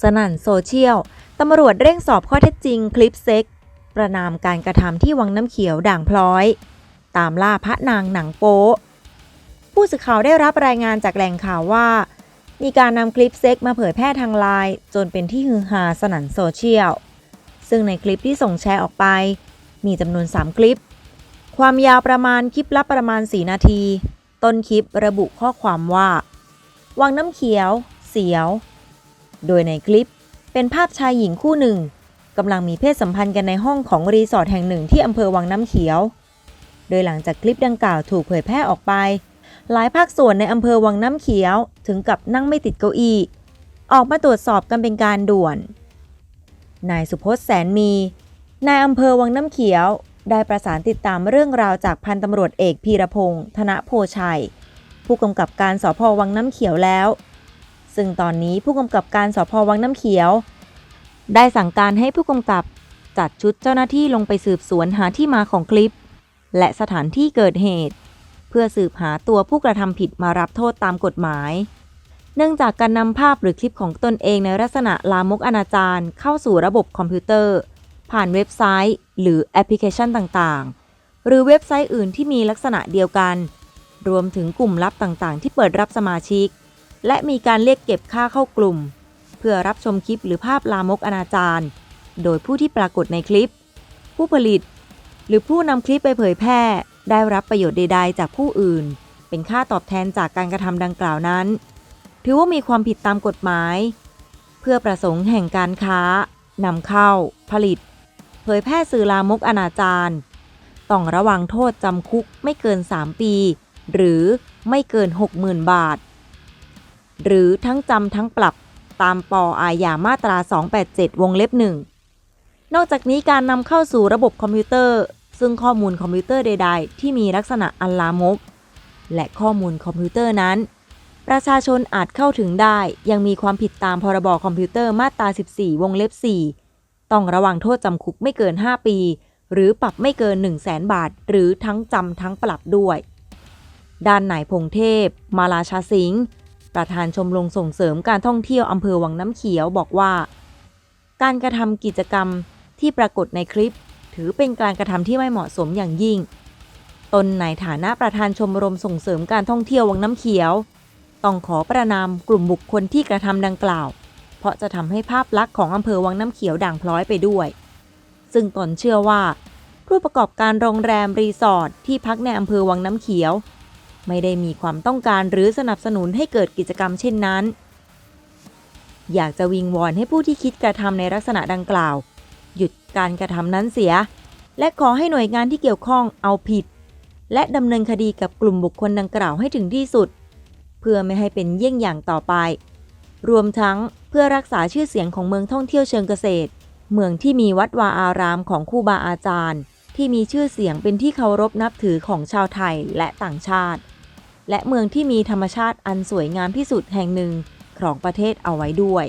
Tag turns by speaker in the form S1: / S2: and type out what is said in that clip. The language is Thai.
S1: สนั่นโซเชียล ตำรวจเร่งสอบข้อเท็จจริงคลิปเซ็ก ประนามการกระทำที่วังน้ำเขียวด่างพร้อย ตามล่าพระนางหนังโป๊ผู้สื่อข่าวได้รับรายงานจากแหล่งข่าวว่า มีการนำคลิปเซ็กมาเผยแพร่ทางไลน์จนเป็นที่ฮือฮาสนั่นโซเชียล ซึ่งในคลิปที่ส่งแชร์ออกไป มีจำนวน 3 คลิป ความยาวประมาณคลิปละประมาณ 4 นาที ต้นคลิประบุข้อความว่า วังน้ำเขียว เสียว โดยในคลิปเป็นภาพชายหญิงคู่หนึ่งกำลังมีเพศสัมพันธ์กันในห้องของรีสอร์ทแห่งหนึ่งที่อำเภอวังน้ำเขียว โดยหลังจากคลิปดังกล่าวถูกเผยแพร่ออกไป หลายภาคส่วนในอำเภอวังน้ำเขียวถึงกับนั่งไม่ติดเก้าอี้ออกมาตรวจสอบกันเป็นการด่วน นายสุพจน์แสนมี นายอำเภอวังน้ำเขียว ได้ประสานติดตามเรื่องราวจากพันตำรวจเอกพีรพงศ์ธนโพชัย ผู้กำกับการสพวังน้ำเขียวแล้ว ซึ่งตอนนี้ผู้กำกับการสพวังน้ำเขียว ได้สั่งการให้ผู้กำกับจัดชุดเจ้าหน้าที่ลงไปสืบสวนหาที่มาของคลิป และสถานที่เกิดเหตุ เพื่อสืบหาตัวผู้กระทำผิดมารับโทษตามกฎหมาย เนื่องจากการนำภาพหรือคลิปของตนเองในลักษณะลามกอนาจารเข้าสู่ระบบคอมพิวเตอร์ ผ่านเว็บไซต์ หรือแอปพลิเคชันต่างๆ หรือเว็บไซต์อื่นที่มีลักษณะเดียวกัน รวมถึงกลุ่มลับต่างๆ ที่เปิดรับสมาชิก และมีการเรียกเก็บค่าเข้ากลุ่ม เพื่อรับชมคลิปหรือภาพลามกอนาจารโดยผู้ที่ปรากฏในคลิป ผู้ผลิต หรือผู้นำคลิปไปเผยแพร่ ได้รับประโยชน์ใดๆ จากผู้อื่น เป็นค่าตอบแทนจากการกระทำดังกล่าวนั้น ถือว่ามีความผิดตามกฎหมาย เพื่อประสงค์แห่งการค้านำเข้า ผลิต เผยแพร่สื่อลามกอนาจารต้องระวังโทษจำคุกไม่เกิน 3 ปี หรือไม่เกิน 60,000 บาท หรือทั้งจำทั้งปรับตามปออาญามาตรา 287 วงเล็บหนึ่งนอกจากนี้การนำเข้าสู่ระบบคอมพิวเตอร์ ซึ่งข้อมูลคอมพิวเตอร์ใด ๆ ที่มีลักษณะอันลามก และข้อมูลคอมพิวเตอร์นั้น ประชาชนอาจเข้าถึงได้ยังมีความผิดตามพรบคอมพิวเตอร์มาตรา 14 วงเล็บ 4 ต้องระวังโทษจำคุกไม่เกิน 5 ปี หรือปรับไม่เกิน 1 0 0 0 0แบาท หรือทั้งจำทั้งปรับด้วย ด้านนายพงเทพ มาลาชาสิงห์ ประธานชมรมส่งเสริมการท่องเที่ยวอำเภอวังน้ำเขียวบอกว่า การกระทำกิจกรรมที่ปรากฏในคลิป ถือเป็นการกระทำที่ไม่เหมาะสมอย่างยิ่ง ตนในฐานะประธานชมรมส่งเสริมการท่องเที่ยววังน้ำเขียว ต้องขอประนามกลุ่มบุคคลที่กระทำดังกล่าว เพราะจะทำให้ภาพลักษณ์ของอำเภอวังน้ำเขียวด่างพร้อยไปด้วย ซึ่งตนเชื่อว่า ผู้ประกอบการโรงแรมรีสอร์ทที่พักในอำเภอวังน้ำเขียว ไม่ได้มีความต้องการหรือสนับสนุนให้เกิดกิจกรรมเช่นนั้น อยากจะวิงวอนให้ผู้ที่คิดกระทำในลักษณะดังกล่าว หยุดการกระทำนั้นเสีย และขอให้หน่วยงานที่เกี่ยวข้องเอาผิด และดำเนินคดีกับกลุ่มบุคคลดังกล่าวให้ถึงที่สุด เพื่อไม่ให้เป็นเยี่ยงอย่างต่อไป รวมทั้งเพื่อรักษาชื่อเสียงของเมืองท่องเที่ยวเชิงเกษตร เมืองที่มีวัดวาอารามของครูบาอาจารย์ที่มีชื่อเสียงเป็นที่เคารพนับถือของชาวไทยและต่างชาติ และเมืองที่มีธรรมชาติอันสวยงามที่สุดแห่งหนึ่งของประเทศเอาไว้ด้วย